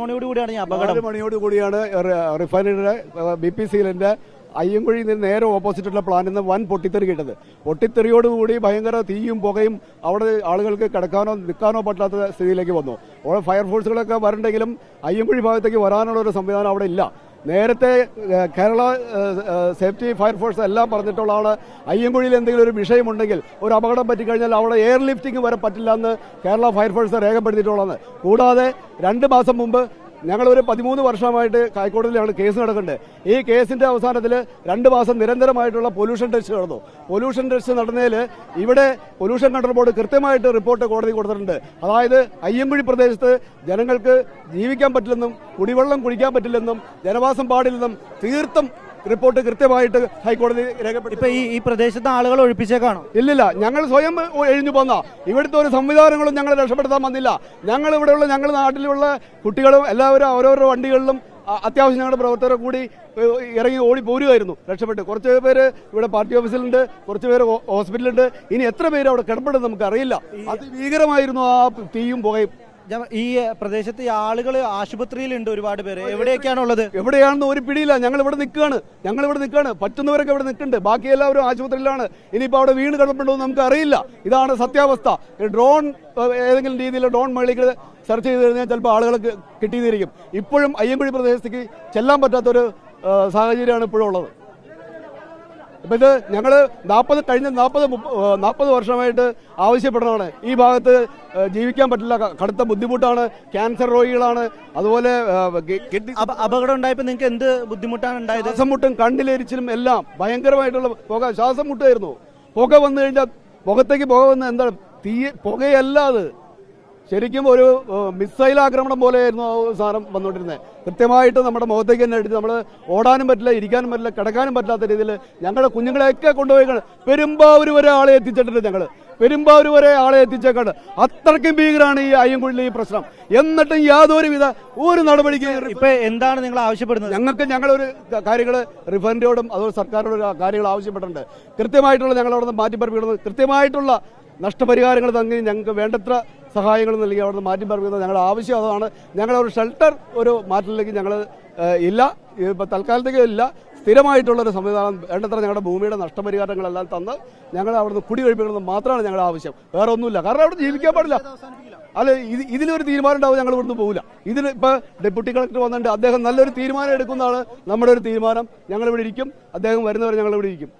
മണിയോട് കൂടിയാണ് അപകടം. നാല് മണിയോട് കൂടിയാണ് റിഫൈനറിയുടെ ബി പി സിയിലിന്റെ അയ്യങ്കുഴി നിന്ന് നേരെ ഓപ്പോസിറ്റുള്ള പ്ലാന്റിൽ നിന്ന് വൻ പൊട്ടിത്തെറി കിട്ടത്. പൊട്ടിത്തെറിയോടുകൂടി ഭയങ്കര തീയും പുകയും അവിടെ ആളുകൾക്ക് കിടക്കാനോ നിൽക്കാനോ പറ്റാത്ത സ്ഥിതിയിലേക്ക് വന്നു. അവിടെ ഫയർഫോഴ്സുകളൊക്കെ വരണ്ടെങ്കിലും അയ്യങ്കുഴി ഭാഗത്തേക്ക് വരാനുള്ള ഒരു സംവിധാനം അവിടെ ഇല്ല. നേരത്തെ കേരള സേഫ്റ്റി ഫയർഫോഴ്സ് എല്ലാം പറഞ്ഞിട്ടുള്ളതാണ്. അയ്യങ്കുഴിയിൽ എന്തെങ്കിലും ഒരു വിഷയമുണ്ടെങ്കിൽ ഒരു അപകടം പറ്റിക്കഴിഞ്ഞാൽ അവിടെ എയർ ലിഫ്റ്റിംഗ് വരെ പറ്റില്ല എന്ന് കേരള ഫയർഫോഴ്സ് രേഖപ്പെടുത്തിയിട്ടുള്ളതാണ്. കൂടാതെ രണ്ട് മാസം മുമ്പ് ഞങ്ങളൊരു പതിമൂന്ന് വർഷമായിട്ട് ഹൈക്കോടതിയിലാണ് കേസ് നടക്കേണ്ടത്. ഈ കേസിന്റെ അവസാനത്തിൽ രണ്ട് മാസം നിരന്തരമായിട്ടുള്ള പൊല്യൂഷൻ ടെസ്റ്റ് നടന്നു. പൊല്യൂഷൻ ടെസ്റ്റ് നടന്നതിൽ ഇവിടെ പൊല്യൂഷൻ കൺട്രോൾ ബോർഡ് കൃത്യമായിട്ട് റിപ്പോർട്ട് കോടതി കൊടുത്തിട്ടുണ്ട്. അതായത് അയ്യമ്പുഴി പ്രദേശത്ത് ജനങ്ങൾക്ക് ജീവിക്കാൻ പറ്റില്ലെന്നും കുടിവെള്ളം കുടിക്കാൻ പറ്റില്ലെന്നും ജനവാസം പാടില്ലെന്നും തീർത്തും റിപ്പോർട്ട് കൃത്യമായിട്ട് ഹൈക്കോടതി രേഖപ്പെടുത്തി. ഇപ്പൊ ഈ ഈ പ്രദേശത്തെ ആളുകൾ ഒഴിപ്പിച്ചേക്കാണോ? ഇല്ലില്ല ഞങ്ങൾ സ്വയം എഴുന്നു പോന്ന. ഇവിടുത്തെ ഒരു സംവിധാനങ്ങളും ഞങ്ങൾ രക്ഷപ്പെടുത്താൻ വന്നില്ല. ഞങ്ങൾ ഇവിടെയുള്ള ഞങ്ങൾ നാട്ടിലുള്ള കുട്ടികളും എല്ലാവരും ഓരോരോ വണ്ടികളിലും അത്യാവശ്യം ഞങ്ങളുടെ പ്രവർത്തകരെ കൂടി ഇറങ്ങി ഓടി പോരുമായിരുന്നു രക്ഷപ്പെട്ട്. കുറച്ച് പേര് ഇവിടെ പാർട്ടി ഓഫീസിലുണ്ട് കുറച്ച് പേര് ഹോസ്പിറ്റലുണ്ട് ഇനി എത്ര പേര് അവിടെ കിടപ്പുണ്ടെന്ന് നമുക്ക് അറിയില്ല അതിഭീകരമായിരുന്നു ആ തീയും പുകയും. ഈ പ്രദേശത്ത് ആളുകൾ ആശുപത്രിയിലുണ്ട് ഒരുപാട് പേര്. എവിടെയൊക്കെയാണ് ഉള്ളത് എവിടെയാണെന്ന് ഒരു പിടിയില്ല. ഞങ്ങൾ ഇവിടെ നിൽക്കുകയാണ്. ഞങ്ങൾ ഇവിടെ നിൽക്കുകയാണ്. പറ്റുന്നവരൊക്കെ ഇവിടെ നിൽക്കുന്നുണ്ട്. ബാക്കി എല്ലാവരും ആശുപത്രിയിലാണ്. ഇനിയിപ്പോൾ അവിടെ വീണ് കിടപ്പുണ്ടോ എന്ന് നമുക്ക് അറിയില്ല. ഇതാണ് സത്യാവസ്ഥ. ഡ്രോൺ ഏതെങ്കിലും രീതിയിൽ ഡ്രോൺ മേളിക്ക് സെർച്ച് ചെയ്ത് കഴിഞ്ഞാൽ ചിലപ്പോൾ ആളുകൾക്ക് കിട്ടിയിരിക്കും ഇപ്പോഴും അയ്യമ്പുഴി പ്രദേശത്തേക്ക് ചെല്ലാൻ പറ്റാത്തൊരു സാഹചര്യമാണ് ഇപ്പോഴും ഉള്ളത്. ഇപ്പം ഇത് ഞങ്ങൾ നാൽപ്പത് കഴിഞ്ഞ നാൽപ്പത് നാൽപ്പത് വർഷമായിട്ട് ആവശ്യപ്പെടുന്നതാണ്. ഈ ഭാഗത്ത് ജീവിക്കാൻ പറ്റില്ല കടുത്ത ബുദ്ധിമുട്ടാണ് ക്യാൻസർ രോഗികളാണ് അതുപോലെ കിഡ്നി അപകടം ഉണ്ടായപ്പോൾ നിങ്ങൾക്ക് എന്ത് ബുദ്ധിമുട്ടാണ് ഉണ്ടായത്? ശ്വാസം മുട്ടും കണ്ണിലെരിച്ചിലും എല്ലാം ഭയങ്കരമായിട്ടുള്ള പുക ശ്വാസം മുട്ടായിരുന്നു പുക വന്നു കഴിഞ്ഞാൽ മുഖത്തേക്ക് പുക വന്ന് എന്താണ് തീ പുകയല്ല അത്. ശരിക്കും ഒരു മിസൈൽ ആക്രമണം പോലെയായിരുന്നു ആ സാധനം വന്നുകൊണ്ടിരുന്നത് കൃത്യമായിട്ട് നമ്മുടെ മുഖത്തേക്ക് തന്നെ അടിച്ച് നമ്മൾ ഓടാനും പറ്റില്ല ഇരിക്കാനും പറ്റില്ല കിടക്കാനും പറ്റാത്ത രീതിയിൽ ഞങ്ങളുടെ കുഞ്ഞുങ്ങളെയൊക്കെ കൊണ്ടുപോയി പെരുമ്പാവൂർ വരെ ആളെ എത്തിച്ചിട്ടുണ്ട് ഞങ്ങൾ പെരുമ്പാവൂർ വരെ ആളെ എത്തിച്ചേക്കാണ്. അത്രയ്ക്കും ഭീകരമാണ് ഈ അയ്യൻകുള്ളി ഈ പ്രശ്നം. എന്നിട്ടും യാതൊരുവിധ ഒരു നടപടിക്ക് ഇപ്പൊ എന്താണ് നിങ്ങൾ ആവശ്യപ്പെടുന്നത്? ഞങ്ങൾക്ക് ഞങ്ങളൊരു കാര്യങ്ങൾ റിഫണ്ടിനോടും അതുപോലെ സർക്കാരിനോടും കാര്യങ്ങൾ ആവശ്യപ്പെട്ടിട്ടുണ്ട്. കൃത്യമായിട്ടുള്ള ഞങ്ങളവിടെ നിന്ന് മാറ്റിപ്പറപ്പിക്കുന്നത് കൃത്യമായിട്ടുള്ള നഷ്ടപരിഹാരങ്ങൾ തങ്ങി ഞങ്ങൾക്ക് വേണ്ടത്ര സഹായങ്ങൾ നൽകി അവിടെ നിന്ന് മാറ്റിപ്പറപ്പിക്കുന്നത് ഞങ്ങളുടെ ആവശ്യം അതാണ്. ഞങ്ങളുടെ ഒരു ഷെൽട്ടർ ഒരു മാറ്റിലേക്ക് ഞങ്ങൾ ഇല്ല. ഇപ്പോൾ തൽക്കാലത്തേക്ക് ഇല്ല. സ്ഥിരമായിട്ടുള്ളൊരു സംവിധാനം വേണ്ടത്ര ഞങ്ങളുടെ ഭൂമിയുടെ നഷ്ടപരിഹാരങ്ങളെല്ലാം തന്ന് ഞങ്ങൾ അവിടുന്ന് കുടിയൊഴിപ്പിക്കണമെന്ന് മാത്രമാണ് ഞങ്ങളുടെ ആവശ്യം. വേറെ ഒന്നുമില്ല. കാരണം അവിടെ ജീവിക്കാൻ പാടില്ല. അല്ല ഇത് ഇതിലൊരു തീരുമാനം ഉണ്ടാവും ഞങ്ങൾ ഇവിടുന്ന് പോകില്ല ഇതിന് ഇപ്പോൾ ഡെപ്യൂട്ടി കളക്ടർ വന്നിട്ടുണ്ട്. അദ്ദേഹം നല്ലൊരു തീരുമാനം എടുക്കുന്നതാണ് നമ്മുടെ ഒരു തീരുമാനം. ഞങ്ങളിവിടെ ഇരിക്കും. അദ്ദേഹം വരുന്നവരെ ഞങ്ങളിവിടെ ഇരിക്കും.